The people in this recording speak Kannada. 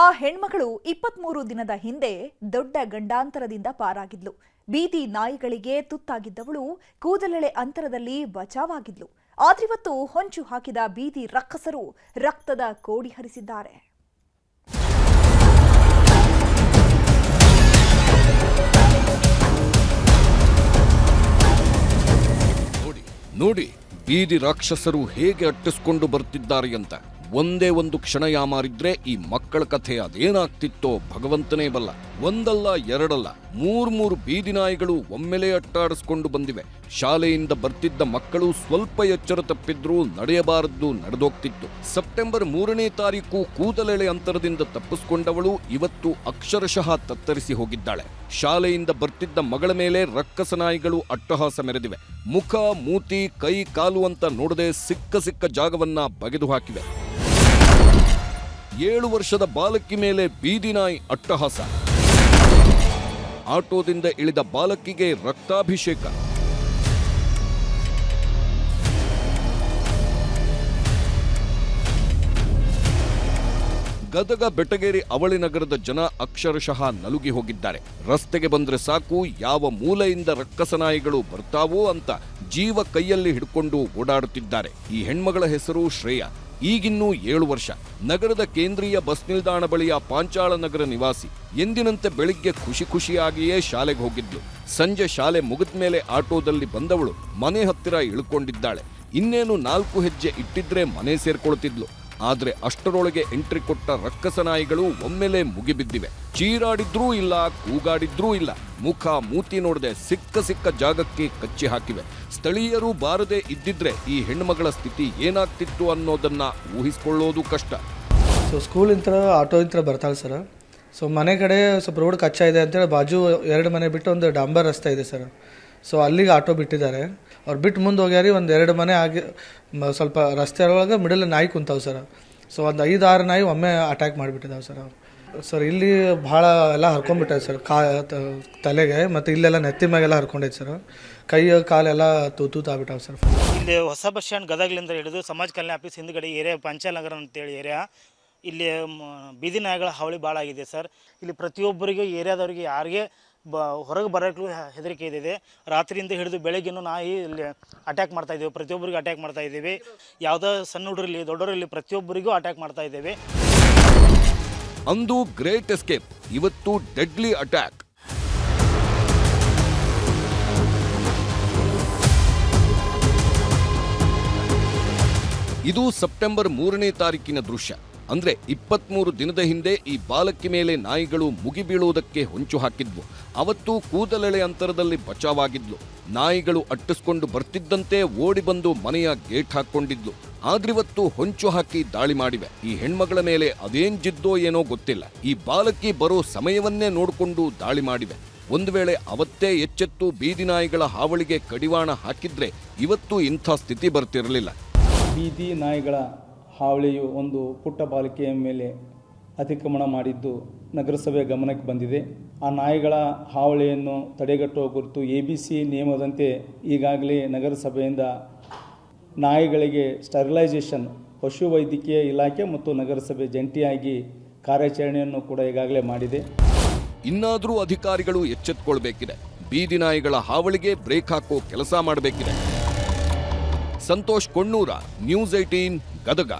ಆ ಹೆಣ್ಮಗಳು ಇಪ್ಪತ್ಮೂರು ದಿನದ ಹಿಂದೆ ದೊಡ್ಡ ಗಂಡಾಂತರದಿಂದ ಪಾರಾಗಿದ್ಲು. ಬೀದಿ ನಾಯಿಗಳಿಗೆ ತುತ್ತಾಗಿದ್ದವಳು ಕೂದಲೆಳೆ ಅಂತರದಲ್ಲಿ ಬಚಾವಾಗಿದ್ಲು. ಆದ್ರಿವತ್ತು ಹೊಂಚು ಹಾಕಿದ ಬೀದಿ ರಕ್ಕಸರು ರಕ್ತದ ಕೋಡಿ ಹರಿಸಿದ್ದಾರೆ. ನೋಡಿ, ಬೀದಿ ರಾಕ್ಷಸರು ಹೇಗೆ ಅಟ್ಟಿಸಿಕೊಂಡು ಬರ್ತಿದ್ದಾರೆ ಅಂತ. ಒಂದೇ ಒಂದು ಕ್ಷಣ ಯಾಮಾರಿದ್ರೆ ಈ ಮಕ್ಕಳ ಕಥೆ ಅದೇನಾಗ್ತಿತ್ತೋ ಭಗವಂತನೇ ಬಲ್ಲ. ಒಂದಲ್ಲ, ಎರಡಲ್ಲ, ಮೂರ್ ಮೂರು ಬೀದಿ ನಾಯಿಗಳು ಒಮ್ಮೆಲೇ ಅಟ್ಟಾಡಿಸ್ಕೊಂಡು ಬಂದಿವೆ. ಶಾಲೆಯಿಂದ ಬರ್ತಿದ್ದ ಮಕ್ಕಳು ಸ್ವಲ್ಪ ಎಚ್ಚರ ತಪ್ಪಿದ್ರೂ ನಡೆಯಬಾರದ್ದು ನಡೆದೋಗ್ತಿತ್ತು. ಸೆಪ್ಟೆಂಬರ್ ಮೂರನೇ ತಾರೀಕು ಕೂದಲೆಳೆ ಅಂತರದಿಂದ ತಪ್ಪಿಸ್ಕೊಂಡವಳು ಇವತ್ತು ಅಕ್ಷರಶಃ ತತ್ತರಿಸಿ ಹೋಗಿದ್ದಾಳೆ. ಶಾಲೆಯಿಂದ ಬರ್ತಿದ್ದ ಮಗಳ ಮೇಲೆ ರಕ್ಕಸ ನಾಯಿಗಳು ಅಟ್ಟಹಾಸ ಮೆರೆದಿವೆ. ಮುಖ, ಮೂತಿ, ಕೈ, ಕಾಲು ಅಂತ ನೋಡದೆ ಸಿಕ್ಕ ಸಿಕ್ಕ ಜಾಗವನ್ನ ಬಗೆದು ಹಾಕಿವೆ ಏಳು ವರ್ಷದ ಬಾಲಕಿ ಮೇಲೆ ಬೀದಿನಾಯಿ ಅಟ್ಟಹಾಸ. ಆಟೋದಿಂದ ಇಳಿದ ಬಾಲಕಿಗೆ ರಕ್ತಾಭಿಷೇಕ. ಗದಗ ಬೆಟಗೇರಿ ಅವಳಿ ನಗರದ ಜನ ಅಕ್ಷರಶಃ ನಲುಗಿ ಹೋಗಿದ್ದಾರೆ. ರಸ್ತೆಗೆ ಬಂದ್ರೆ ಸಾಕು, ಯಾವ ಮೂಲೆಯಿಂದ ರಕ್ಕಸನಾಯಿಗಳು ಬರ್ತಾವೋ ಅಂತ ಜೀವ ಕೈಯಲ್ಲಿ ಹಿಡ್ಕೊಂಡು ಓಡಾಡುತ್ತಿದ್ದಾರೆ. ಈ ಹೆಣ್ಮಗಳ ಹೆಸರು ಶ್ರೇಯಾ. ಈಗಿನ್ನೂ ಏಳು ವರ್ಷ. ನಗರದ ಕೇಂದ್ರೀಯ ಬಸ್ ನಿಲ್ದಾಣ ಬಳಿಯ ಪಾಂಚಾಳ ನಗರ ನಿವಾಸಿ ಎಂದಿನಂತೆ ಬೆಳಿಗ್ಗೆ ಖುಷಿ ಖುಷಿಯಾಗಿಯೇ ಶಾಲೆಗೆ ಹೋಗಿದ್ಲು ಸಂಜೆ ಶಾಲೆ ಮುಗಿದ ಮೇಲೆ ಆಟೋದಲ್ಲಿ ಬಂದವಳು ಮನೆ ಹತ್ತಿರ ಇಳ್ಕೊಂಡಿದ್ದಾಳೆ. ಇನ್ನೇನು ನಾಲ್ಕು ಹೆಜ್ಜೆ ಇಟ್ಟಿದ್ರೆ ಮನೆ ಸೇರ್ಕೊಳ್ತಿದ್ಲು. ಆದ್ರೆ ಅಷ್ಟರೊಳಗೆ ಎಂಟ್ರಿ ಕೊಟ್ಟ ರಕ್ಕಸ ನಾಯಿಗಳು ಒಮ್ಮೆಲೆ ಮುಗಿಬಿದ್ದಿವೆ. ಚೀರಾಡಿದ್ರೂ ಇಲ್ಲ, ಕೂಗಾಡಿದ್ರೂ ಇಲ್ಲ. ಮುಖ ಮೂತಿ ನೋಡದೆ ಸಿಕ್ಕ ಸಿಕ್ಕ ಜಾಗಕ್ಕೆ ಕಚ್ಚಿ ಹಾಕಿವೆ. ಸ್ಥಳೀಯರು ಬಾರದೆ ಇದ್ದಿದ್ರೆ ಈ ಹೆಣ್ಮಗಳ ಸ್ಥಿತಿ ಏನಾಗ್ತಿತ್ತು ಅನ್ನೋದನ್ನ ಊಹಿಸಿಕೊಳ್ಳೋದು ಕಷ್ಟ. ಸೊ ಸ್ಕೂಲಿಂದ ಆಟೋ ಇಂತ್ರ ಬರ್ತಾಳೆ ಸರ್ ಸೊ ಮನೆ ಕಡೆ ಸ್ವಲ್ಪ ರೋಡ್ ಕಚ್ಚಾ ಇದೆ ಅಂತೇಳಿ ಬಾಜು ಎರಡು ಮನೆ ಬಿಟ್ಟು ಒಂದು ಡಾಂಬರ್ ರಸ್ತೆ ಇದೆ ಸರ್ ಸೊ ಅಲ್ಲಿಗೆ ಆಟೋ ಬಿಟ್ಟಿದ್ದಾರೆ. ಅವ್ರು ಬಿಟ್ಟು ಮುಂದೆ ಹೋಗ್ಯಾರಿ ಒಂದು ಎರಡು ಮನೆ ಆಗಿ ಸ್ವಲ್ಪ ರಸ್ತೆ ಒಳಗೆ ಮಿಡಲ್ ನಾಯಿ ಕುಂತಾವೆ ಸರ್. ಸೊ ಒಂದು ಐದು ಆರು ನಾಯಿ ಒಮ್ಮೆ ಅಟ್ಯಾಕ್ ಮಾಡಿಬಿಟ್ಟಿದ್ದಾವೆ ಸರ್ ಸರ್, ಇಲ್ಲಿ ಭಾಳ ಎಲ್ಲ ಹರ್ಕೊಂಡ್ಬಿಟ್ಟೈತೆ ಸರ್. ಕಾ ತಲೆಗೆ ಮತ್ತು ಇಲ್ಲೆಲ್ಲ ನೆತ್ತಿ ಮ್ಯಾಗೆಲ್ಲ ಹರ್ಕೊಂಡೈತೆ ಸರ್. ಕೈ ಕಾಲೆಲ್ಲ ತೂತು ತಾಗ್ಬಿಟ್ಟಾವೆ ಸರ್. ಇಲ್ಲಿ ಹೊಸ ಬಸ್ ಸ್ಟ್ಯಾಂಡ್ ಗದಗಲಿಂದ ಹಿಡಿದು ಸಮಾಜ ಕಲ್ಯಾಣ ಆಫೀಸ್ ಹಿಂದ್ಗಡೆ ಏರಿಯಾ ಪಂಚನಗರ ಅಂತೇಳಿ ಏರಿಯಾ, ಇಲ್ಲಿ ಬೀದಿ ನಾಯಿಗಳ ಹಾವಳಿ ಭಾಳ ಆಗಿದೆ ಸರ್. ಇಲ್ಲಿ ಪ್ರತಿಯೊಬ್ಬರಿಗೂ ಏರಿಯಾದವ್ರಿಗೆ ಯಾರಿಗೆ ಬ ಹೊರಗೆ ಬರೋಕ್ಕೂ ಹೆದರಿಕೆ ಇದೆ ರಾತ್ರಿಯಿಂದ ಹಿಡಿದು ಬೆಳಗ್ಗೆನೂ ನಾಯಿ ಇಲ್ಲಿ ಅಟ್ಯಾಕ್ ಮಾಡ್ತಾ ಇದ್ದೀವಿ. ಪ್ರತಿಯೊಬ್ಬರಿಗೂ ಅಟ್ಯಾಕ್ ಮಾಡ್ತಾ ಇದ್ದೀವಿ. ಯಾವುದೋ ಸಣ್ಣ ಹುಡುಗರಲ್ಲಿ ದೊಡ್ಡವರಲ್ಲಿ ಪ್ರತಿಯೊಬ್ಬರಿಗೂ ಅಟ್ಯಾಕ್ ಮಾಡ್ತಾ ಇದ್ದೇವೆ. ಅಂದು ಗ್ರೇಟ್ ಎಸ್ಕೇಪ್, ಇವತ್ತು ಡೆಡ್ಲಿ ಅಟ್ಯಾಕ್ ಇದು ಸೆಪ್ಟೆಂಬರ್ ಮೂರನೇ ತಾರೀಕಿನ ದೃಶ್ಯ. ಅಂದ್ರೆ ಇಪ್ಪತ್ಮೂರು ದಿನದ ಹಿಂದೆ ಈ ಬಾಲಕಿ ಮೇಲೆ ನಾಯಿಗಳು ಮುಗಿಬೀಳುವುದಕ್ಕೆ ಹೊಂಚು ಹಾಕಿದ್ವು. ಅವತ್ತು ಕೂದಲೆಳೆ ಅಂತರದಲ್ಲಿ ಬಚಾವಾಗಿದ್ಲು. ನಾಯಿಗಳು ಅಟ್ಟಿಸ್ಕೊಂಡು ಬರ್ತಿದ್ದಂತೆ ಓಡಿ ಬಂದು ಮನೆಯ ಗೇಟ್ ಹಾಕೊಂಡಿದ್ಲು ಆದ್ರಿವತ್ತು ಹೊಂಚು ಹಾಕಿ ದಾಳಿ ಮಾಡಿವೆ. ಈ ಹೆಣ್ಮಗಳ ಮೇಲೆ ಅದೇನ್ ಜಿದ್ದೋ ಏನೋ ಗೊತ್ತಿಲ್ಲ. ಈ ಬಾಲಕಿ ಬರೋ ಸಮಯವನ್ನೇ ನೋಡಿಕೊಂಡು ದಾಳಿ ಮಾಡಿವೆ. ಒಂದು ವೇಳೆ ಅವತ್ತೇ ಎಚ್ಚೆತ್ತು ಬೀದಿ ನಾಯಿಗಳ ಹಾವಳಿಗೆ ಕಡಿವಾಣ ಹಾಕಿದ್ರೆ ಇವತ್ತು ಇಂಥ ಸ್ಥಿತಿ ಬರ್ತಿರಲಿಲ್ಲ. ಬೀದಿ ನಾಯಿಗಳ ಹಾವಳಿಯು ಒಂದು ಪುಟ್ಟ ಬಾಲಿಕೆಯ ಮೇಲೆ ಅತಿಕ್ರಮಣ ಮಾಡಿದ್ದು ನಗರಸಭೆ ಗಮನಕ್ಕೆ ಬಂದಿದೆ. ಆ ನಾಯಿಗಳ ಹಾವಳಿಯನ್ನು ತಡೆಗಟ್ಟುವ ಕುರಿತು ಎ ಬಿ ಸಿ ನಿಯಮದಂತೆ ಈಗಾಗಲೇ ನಗರಸಭೆಯಿಂದ ನಾಯಿಗಳಿಗೆ ಸ್ಟರಿಲೈಸೇಷನ್, ಪಶುವೈದ್ಯಕೀಯ ಇಲಾಖೆ ಮತ್ತು ನಗರಸಭೆ ಜಂಟಿಯಾಗಿ ಕಾರ್ಯಾಚರಣೆಯನ್ನು ಕೂಡ ಈಗಾಗಲೇ ಮಾಡಿದೆ. ಇನ್ನಾದರೂ ಅಧಿಕಾರಿಗಳು ಎಚ್ಚೆತ್ಕೊಳ್ಬೇಕಿದೆ. ಬೀದಿ ನಾಯಿಗಳ ಹಾವಳಿಗೆ ಬ್ರೇಕ್ ಹಾಕೋ ಕೆಲಸ ಮಾಡಬೇಕಿದೆ. Santosh Konnur, news eighteen Gadag